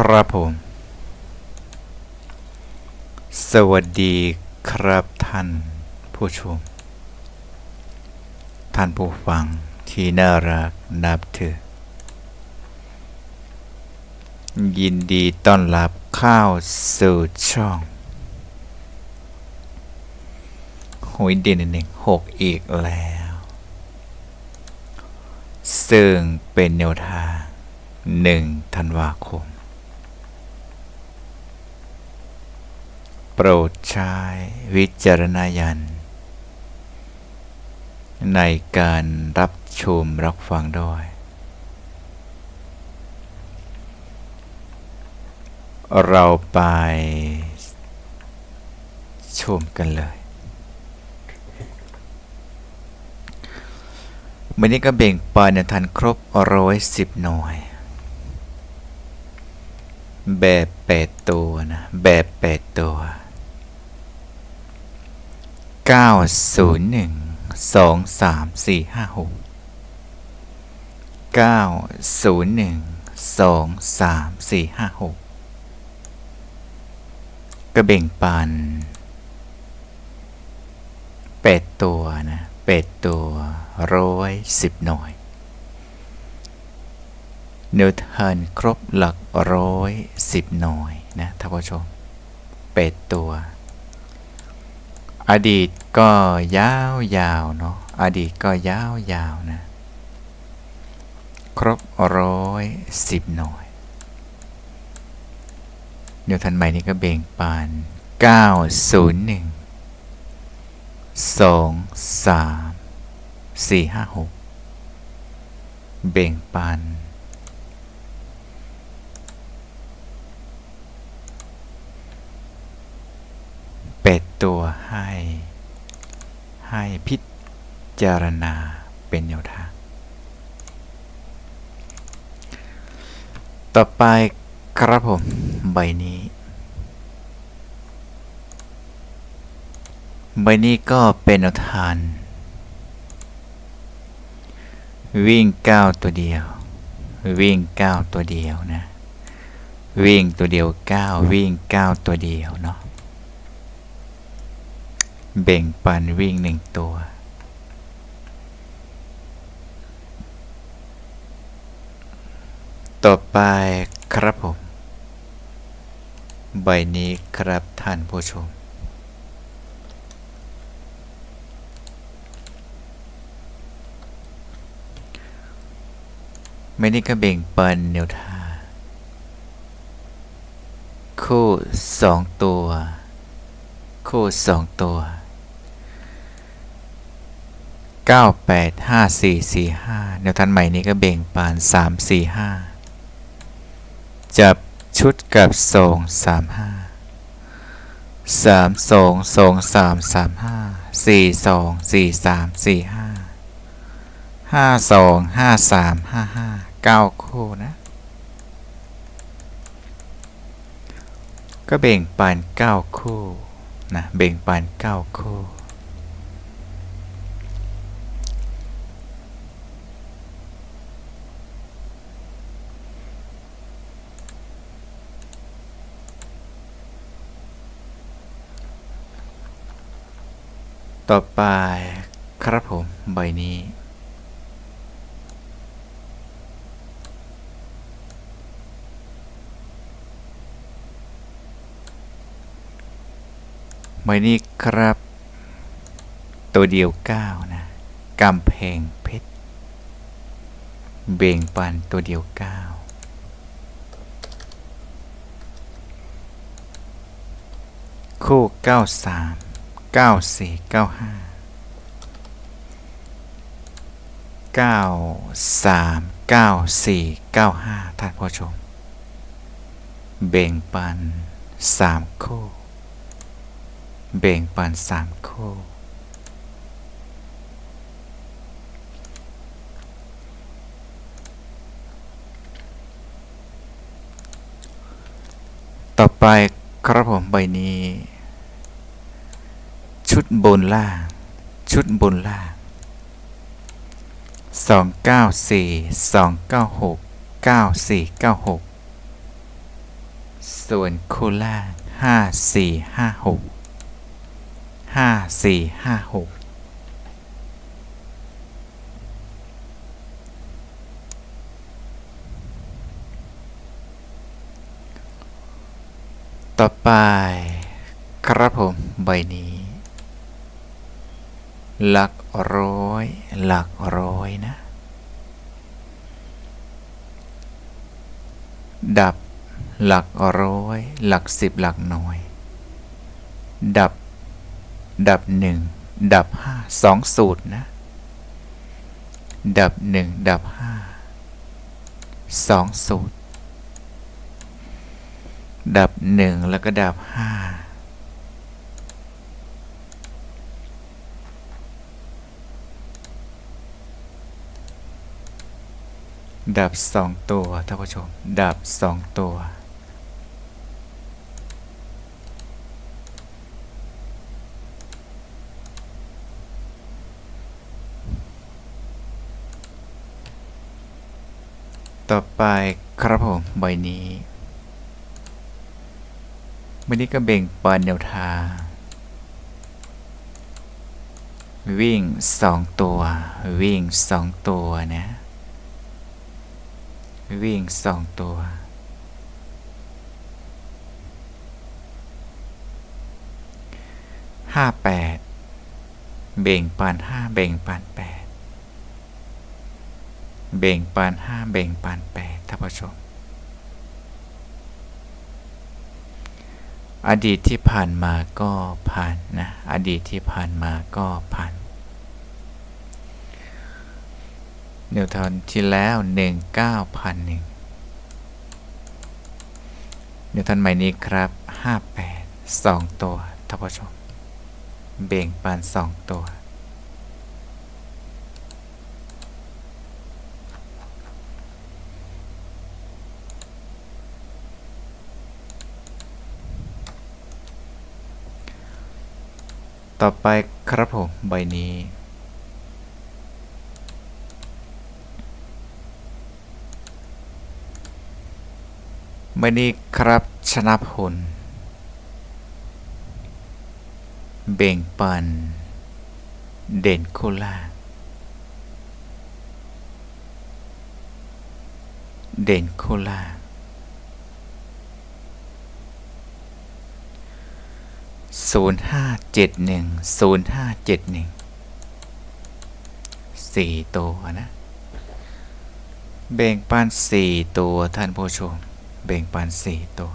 ครับผม สวัสดีครับท่านผู้ชม ท่านผู้ฟังที่น่ารักนับถือ ยินดีต้อนรับเข้าสู่ช่องหวยเด่นหนึ่งหกอีกแล้ว ซึ่งเป็นแนวทางหนึ่งธันวาคม โปรดใช้วิจารณญาณในการรับชมรับฟังด้วย เราไปชมกันเลยวันนี้ก็เบ่งปานในทันครบร้อยสิบหน่วย แบบแปดตัวนะ แบบแปดตัว เก้าศูนย์หนึ่งสองสามสี่ห้าหกเก้าศูนย์หนึ่งสองสามสี่ห้าหกก็เบ่งปันแปดตัวนะแปดตัวร้อยสิบหน่วยนิวทันครบหลักร้อยสิบหน่วยนะท่านผู้ชมแปดตัว อดีตก็ยาวยาวๆเนาะอดีตก็ยาวยาวๆนะ ครบร้อยสิบหน่วยเนิวทันใหม่นี้ก็เบ่งปานเก้าศูนย์หนึ่งสองสามสี่ห้าหกเบ่งปัน เป็ดตัวให้ ให้พิจารณาเป็นแนวทาง ต่อไปครับผม ใบนี้ ใบนี้ก็เป็นแนวทางวิ่งก้าวตัวเดียว วิ่งก้าวตัวเดียวนะ วิ่งตัวเดียวก้าววิ่งก้าวตัวเดียวเนาะ เบ่งปันวิ่งหนึ่งตัว ต่อไปครับผม ใบนี้ครับท่านผู้ชม ไม่นี่ก็เบ่งปันแนวทาคู่สองตัว คู่สองตัว เก้าแปดห้าสี่สี่ห้าแนวทันใหม่นี้ก็เบ่งปานสามสี่ห้าจับชุดกับสองสามห้าสามสองสองสามสามห้าสี่สองสี่สามสี่ห้าห้าสองห้าสามห้าห้าเก้าคู่นะ ก็เบ่งปานเก้าคู่นะเบ่งปานเก้าคู่ ต่อไปครับผมใบนี้ ใบนี้ครับ ตัวเดียวก้านะกำแพงเพชร เบ่งปันตัวเดียวก้าคู่เก้าสาม เก้าสี่เก้าห้าเก้าสามเก้าสี่เก้าห้าท่านผู้ชม เบ่งปันสามคู่ เบ่งปันสามคู่ต่อไปครับผมใบนี้ ชุดบนล่าง ชุดบนล่างสองเก้าสี่สองเก้าหกเก้าสี่เก้าหกส่วนคู่ล่างห้าสี่ห้าหกห้าสี่ห้าหกต่อไป ครับผม ใบนี้ หลักร้อย หลักร้อยนะ ดับหลักร้อย หลักสิบหลักหน่วย ดับ ดับหนึ่งดับห้าสองสูตรนะ ดับหนึ่งดับห้าสองสูตร ดับหนึ่งแล้วก็ดับห้า ดับสองตัวท่านผู้ชม ดับสองตัว ต่อไปครับผมใบนี้ใบนี้ก็เบ่งปันแนวทางวิ่งสองตัว วิ่งสองตัวนะ วิ่งสองตัว ห้าแปดเบ่งปานห้าเบ่งปานแปดเบ่งปานห้าเบ่งปานแปดท่านผู้ชม อดีตที่ผ่านมาก็ผ่านนะ อดีตที่ผ่านมาก็ผ่าน นิวทอนที่แล้ว19,001นิวทอนใหม่นี้ครับ 58 2 ตัวท่านผู้ชม เบ่งปาน 2 ตัว ต่อไปครับผม ใบนี้ ใบนี้ครับชนะพลเบ่งปัน เด่นโคล่าเด่นโคล่าศูนย์ห้าเจ็ดหนึ่งศูนย์ห้าเจ็ดหนึ่งสี่ตัวนะ เบ่งปันสี่ตัวท่านผู้ชม เบ่งปันสี่ตัว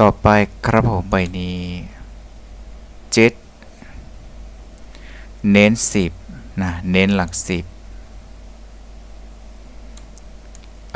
ต่อไปครับผมใบนี้เจ็ดเน้นสิบนะเน้นหลักสิบ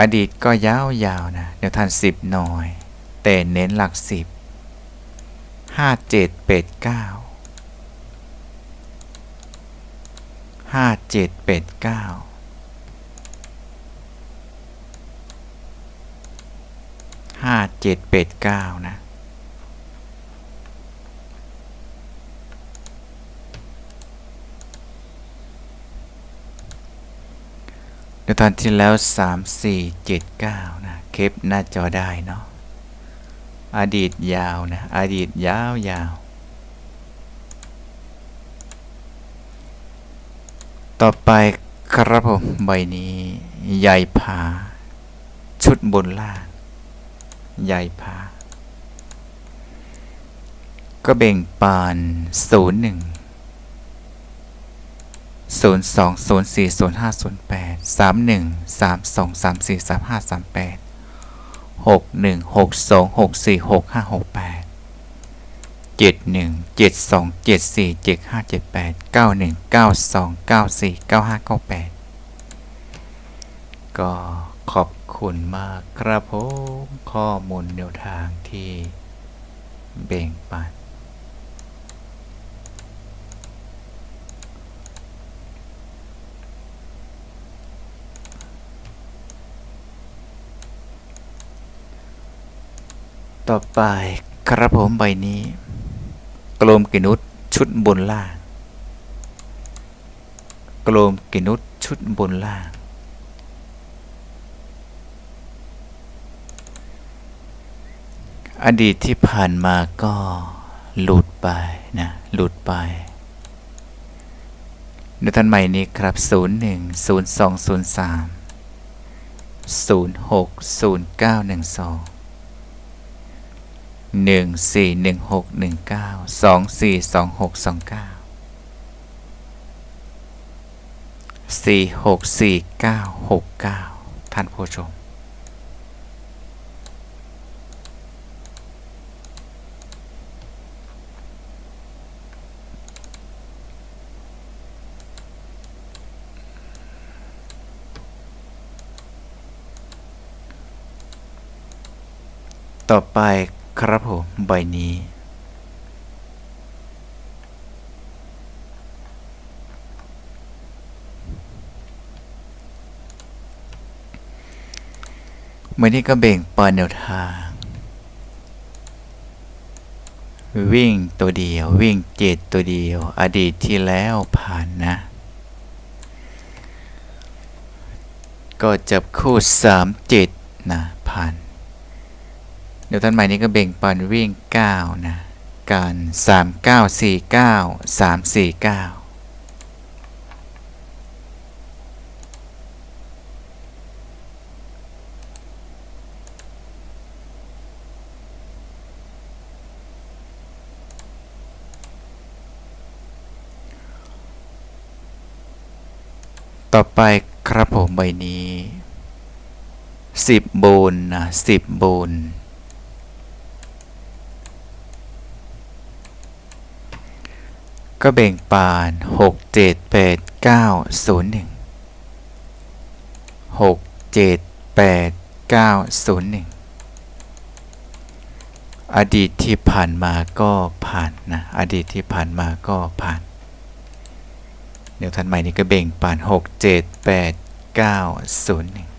อดีตก็ยาวๆนะเดี๋ยวทันสิบหน่อย แต่เน้นหลักสิบ ห้าเจ็ดเป็ดเก้าห้าเจ็ดเป็ดเก้าห้าเจ็ดเป็ดเก้านะเดี๋ยวตอนที่แล้ว 3 4 7 9 นะเคปหน้าจอได้เนาะ อดีตยาวนะ อดีตยาวยาว ต่อไปครับผม ใบนี้ใหญ่ผา ชุดบนล่างใหญ่ผา ก็เบ่งปานศูนย์หนึ่งศูนย์สองศูนย์สี่ศูนย์ห้าศูนย์แปดสามหนึ่งสามสองสามสี่สามห้าสามแปด หกหนึ่งหกสองหกสี่หกห้าหกแปดเจ็ดหนึ่งเจ็ดสองเจ็ดสี่เจ็ดห้าเจ็ดแปดเก้าหนึ่งเก้าสองเก้าสี่เก้าห้าเก้าแปดก็ขอบคุณมากครับผมข้อมูลแนวทางที่เบ่งปัน ต่อไปครับผมใบนี้ กลมกินุษชุดบนล่าง กลมกินุษชุดบนล่าง อดีตที่ผ่านมาก็หลุดไปนะหลุดไปในท่านใหม่นี้ครับ 01 0203 060912 หนึ่งสี่หนึ่งหกหนึ่งเก้าสองสี่สองหกสองเก้าสี่หกสี่เก้าหกเก้าท่านผู้ชม ต่อไป ครับผม ใบนี้ เมื่อนี้ก็เบ่งปันแนวทาง วิ่งตัวเดียว วิ่งเจ็ดตัวเดียว อดีตที่แล้วผ่านนะ ก็จับคู่สามเจ็ดนะ เดี๋ยวท่านใหม่นี้ก็เบ่งปันวิ่ง 9 นะ การ 3 9 4 9 3 4 9ต่อไปครับผมใบนี้ 10 โบนนะ10 โบน ก็แบ่งปาน6 7 8 9 0 1 6 7 8 9 0 1อดีตที่ผ่านมาก็ผ่านนะ อดีตที่ผ่านมาก็ผ่าน เดี๋ยวท่านใหม่นี้ก็เบ่งปาน6 7 8 9 0 1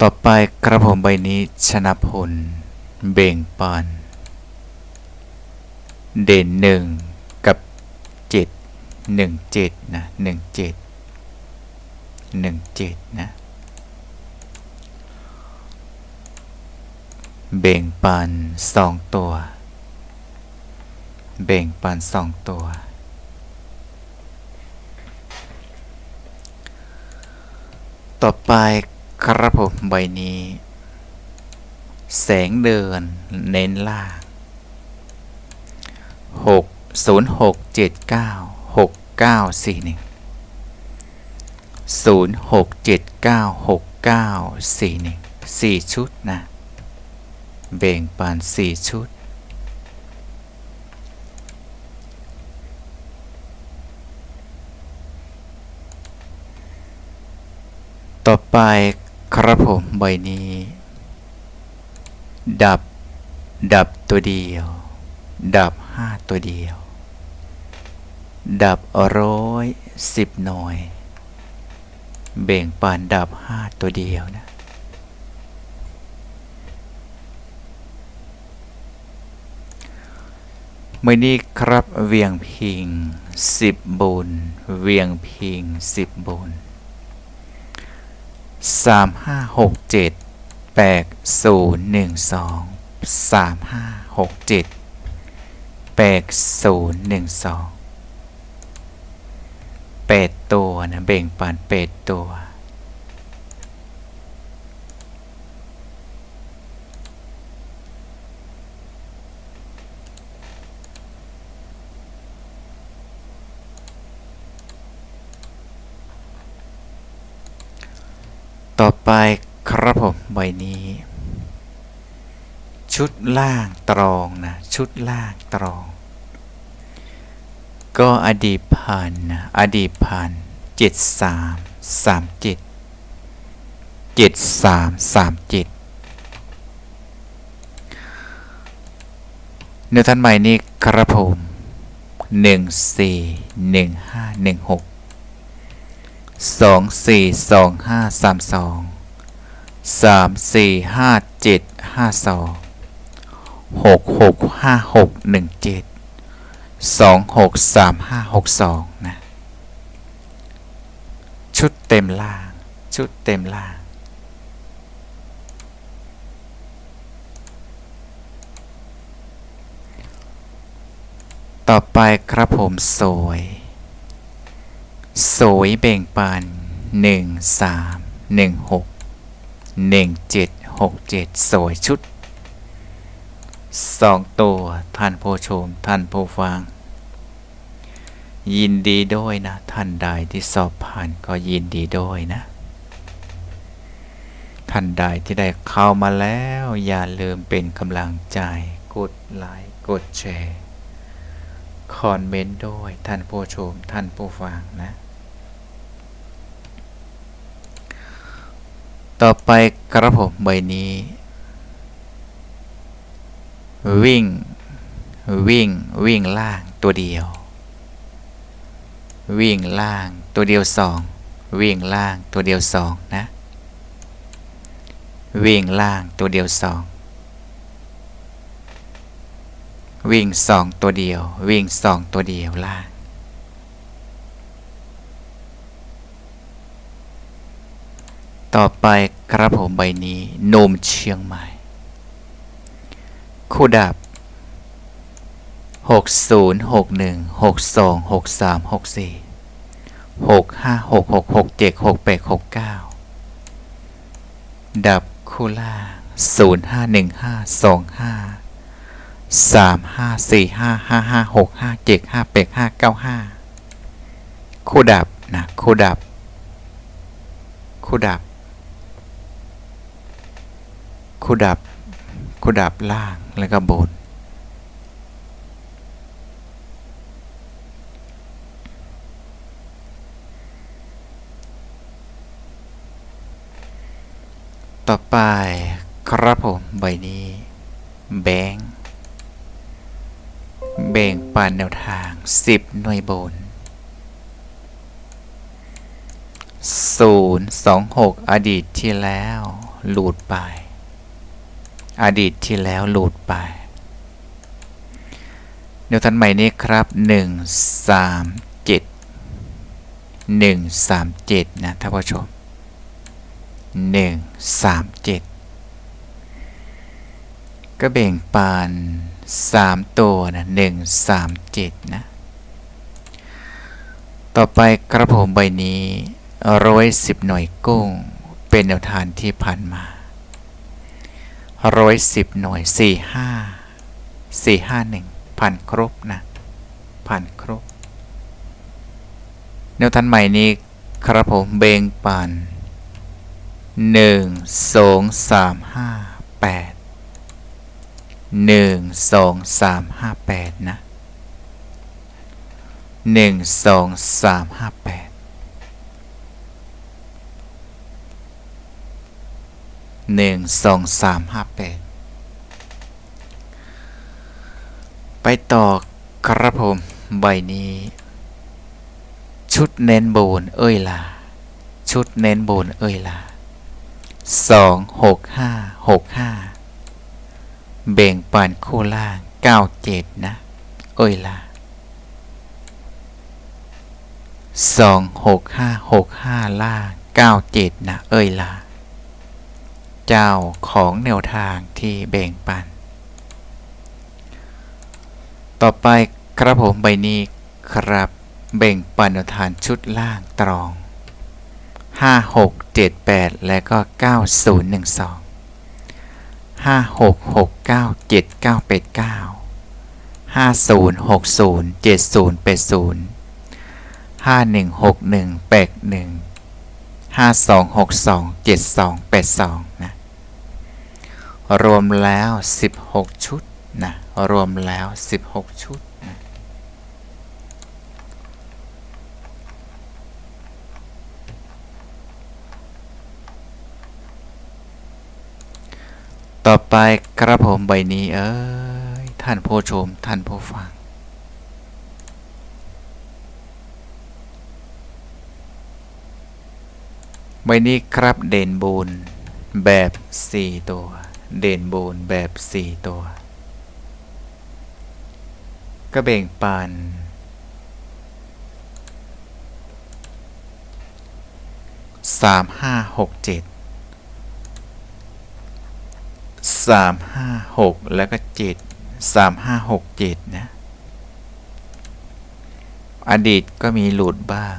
ต่อไปกระผมใบนี้ชนะพล เบ่งปาน เด่นหนึ่งกับเจ็ดหนึ่งเจ็ดนะหนึ่งเจ็ดหนึ่งเจ็ดนะเบ่งปันสองตัว เบ่งปันสองตัว ต่อไปครับผมใบนี้ แสงเดินเน้นล่าง หกศูนย์หกเจ็ดเก้าหกเก้าสี่หนึ่งศูนย์หกเจ็ดเก้าหกเก้าสี่หนึ่งสี่ชุดนะเบ่งปานสี่ชุด ต่อไปครับผมใบนี้ ดับ ดับตัวเดียว ดับห้าตัวเดียว ดับร้อยสิบหน่วย เบ่งปานดับห้าตัวเดียวนะเมื่อนี้ครับเวียงพิงสิบบุญเวียงพิงสิบบุญสามห้าหกเจ็ดแปดศูนย์หนึ่งสองสามห้าหกเจ็ด แปดศูนย์หนึ่งสองแปดตัวนะเบ่งปานแปดตัว ต่อไปครับผมใบนี้ ชุดล่างตรองนะ ชุดล่างตรอง ก็อดีตพันนะอดีตพันเจ็ดสามสามเจ็ดเจ็ดสามสามเจ็ดเนื้อท่านใหม่นี้ครับผมหนึ่งสี่หนึ่งห้าหนึ่งหกสองสี่สองห้าสามสองสามสี่ห้าเจ็ดห้าสอง หกหกห้าหกหนึ่งเจ็ดสองหกสามห้าหกสองนะชุดเต็มล่าง ชุดเต็มล่างต่อไปครับผมสวยสวยเบ่งปานหนึ่งสามหนึ่งหกหนึ่งเจ็ดหกเจ็ดสวยชุด สองตัวท่านผู้ชม ท่านผู้ฟัง ยินดีด้วยนะ ท่านใดที่สอบผ่านก็ยินดีด้วยนะ ท่านใดที่ได้เข้ามาแล้ว อย่าลืมเป็นกำลังใจ กดไลค์กดแชร์คอมเมนต์ด้วยท่านผู้ชม ท่านผู้ฟังนะ ต่อไปกระผมใบนี้ วิ่ง วิ่ง วิ่งล่างตัวเดียว วิ่งล่างตัวเดียวสองวิ่งล่างตัวเดียวสองนะ วิ่งล่างตัวเดียวสองวิ่งสองตัวเดียว วิ่งสองตัวเดียวล่าง ต่อไปกระผมใบนี้โนมเชียงใหม่ คู่ดับหกศูนย์หกหนึ่งหกสองหกสามหกสี่หกห้าหกหกหกเจ็ดหกแปดหกเก้าดับคู่ล่างศูนย์ห้าหนึ่งห้าสองห้าสามห้าสี่ห้าห้าห้าหกห้าเจ็ดห้าแปดห้าเก้าห้าคู่ดับนะคู่ดับ คู่ดับ คู่ดับ คู่ดับล่างแล้วก็บนต่อไปครับผมใบนี้ แบงแบ่งปันแนวทาง 10 หน่วยบน 026 อดีตที่แล้ว หลุดไป อดีตที่แล้วหลุดไป แนวทันใหม่นี้ครับ 137 137 นะท่านผู้ชม 137 ก็แบ่งปาน 3 ตัวนะ137 นะ ต่อไปกระผมใบนี้ร้อยสิบหน่วยกุ้ง เป็นแนวทานที่ผ่านมา ร้อยสิบหน่วยสี่ห้าสี่ห้าหนึ่งผ่านครบนะผ่านครบแนวทานใหม่นี้ครับผมเบงปานหนึ่งสองสามห้าแปดหนึ่งสองสามห้าแปดนะหนึ่งสองสามห้าแปด หนึ่งสองสามห้าแปดไปต่อกระผม ใบนี้ ชุดเน้นโบนเอ้ยล่ะชุดเน้นโบนเอ้ยล่ะสองหกห้าหกห้าเบ่งปันคู่ล่างเก้าเจ็ดนะ เอ้ยล่ะสองหกห้าหกห้าล่างเก้าเจ็ดนะ เอ้ยล่ะ เจ้าของแนวทางที่แบ่งปัน ต่อไปครับผมใบนี้ครับแบ่งปันแนวทางชุดล่างตรอง 5 6 7 8 และก็ 9012 5 6 6 9 7 9 8 9 50 60 70 80 51 61 81 52 62 72 82 นะ รวมแล้ว 16 ชุดนะรวมแล้ว 16 ชุดนะต่อไปกระผมใบนี้เอ้ยท่านผู้ชมท่านผู้ฟัง ใบนี้ครับเด่นบูนแบบ 4 ตัว เด่นบูนแบบ4ตัวก็เบ่งปันสามห้าหกเจ็ดสามห้าหกแล้วก็เจ็ดสามห้าหกเจ็ดนะ อดีตก็มีหลุดบ้าง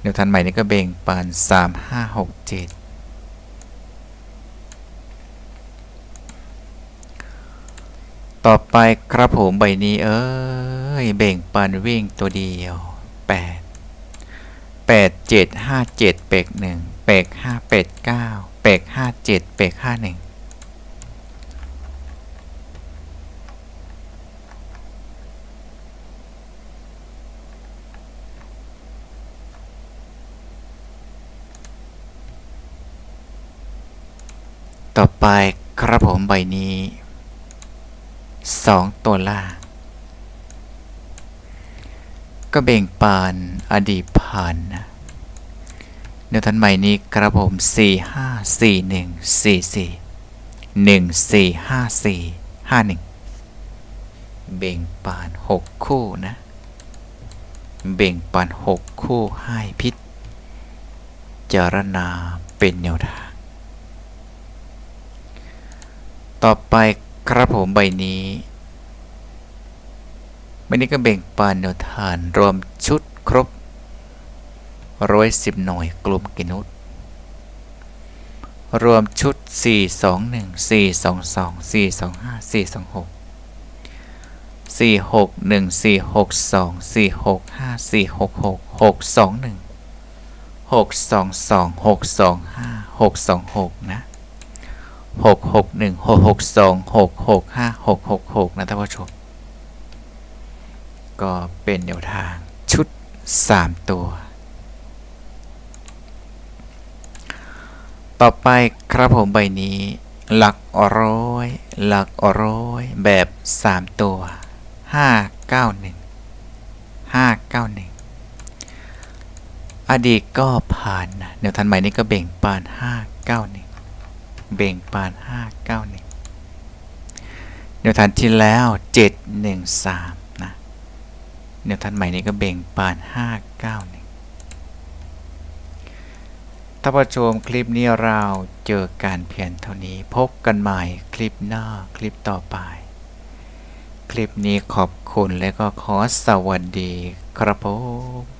แนวทันใหม่นี้ก็เบ่งปันสามห้าหกเจ็ด ต่อไปครับผมใบนี้เอ้ยเบ่งปันวิ่งตัวเดียวแปดแปดเจ็ดห้าเจ็ดเปกหนึ่งเปกห้าเป็ดเก้าเปกห้าเจ็ดเปกห้าหนึ่งต่อไปครับผมใบนี้ สองตัวล่าง ก็เบ่งปานอดีตผ่านนะแนวทันใหม่นี้ครับผมสี่ห้าสี่หนึ่งสี่สี่หนึ่งสี่ห้าสี่ห้าหนึ่งเบ่งปานหกคู่นะ เบ่งปานหกคู่ให้พิษจารณาเป็นแนวทาง ต่อไป ครับผมใบนี้ใบนี้ก็เบ่งปานแนวทานรวมชุดครบร้อยสิบหน่วยกลุ่มกินุษรวมชุด 4 2 1 4 2 2 4 2 5 4 2 6 4 6 1 4 6 2 4 6 5 4 6 6 6 2 1 6 2 2 6 2 5 6 2 6 นะ หกหกหนึ่งหกหกสองหกหกห้าหกหกหกนะท่านผู้ชม ก็เป็นแนวทางชุดสามตัว ต่อไปครับผมใบนี้ หลักร้อยหลักร้อยแบบสามตัวห้าเก้าหนึ่งห้าเก้าหนึ่งอดีตก็ผ่านนะแนวทันใหม่นี้ก็เบ่งปานห้าเก้าหนึ่ง เบ่งปานห้าเก้าหนึ่งแนวทันที่แล้วเจ็ดหนึ่งสามนะแนวทันใหม่นี้ก็เบ่งปานห้าเก้าหนึ่งถ้าผู้ชมคลิปนี้เราเจอการเพียงเท่านี้ พบกันใหม่คลิปหน้าคลิปต่อไป คลิปนี้ขอบคุณและก็ขอสวัสดีครับผม